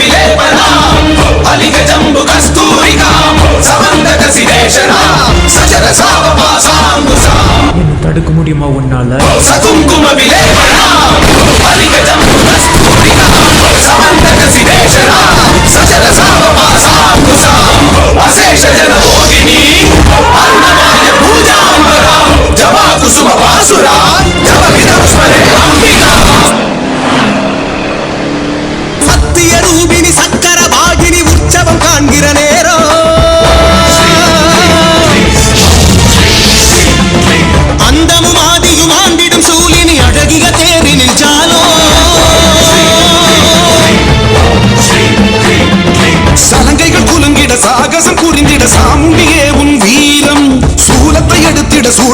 విలేపనా అలిక జంబు కస్తూరిగా సమందక సిరేషణ సచర సావమాసాంబుసా నిన్ను తడుకు ముడిమా ఉన్నాల సకుంకుమ విలేపనా అలిక புரிந்திட குறிந்திட சாமுண்டியே உன் வீரம். சூலத்தை எடுத்திட சூழ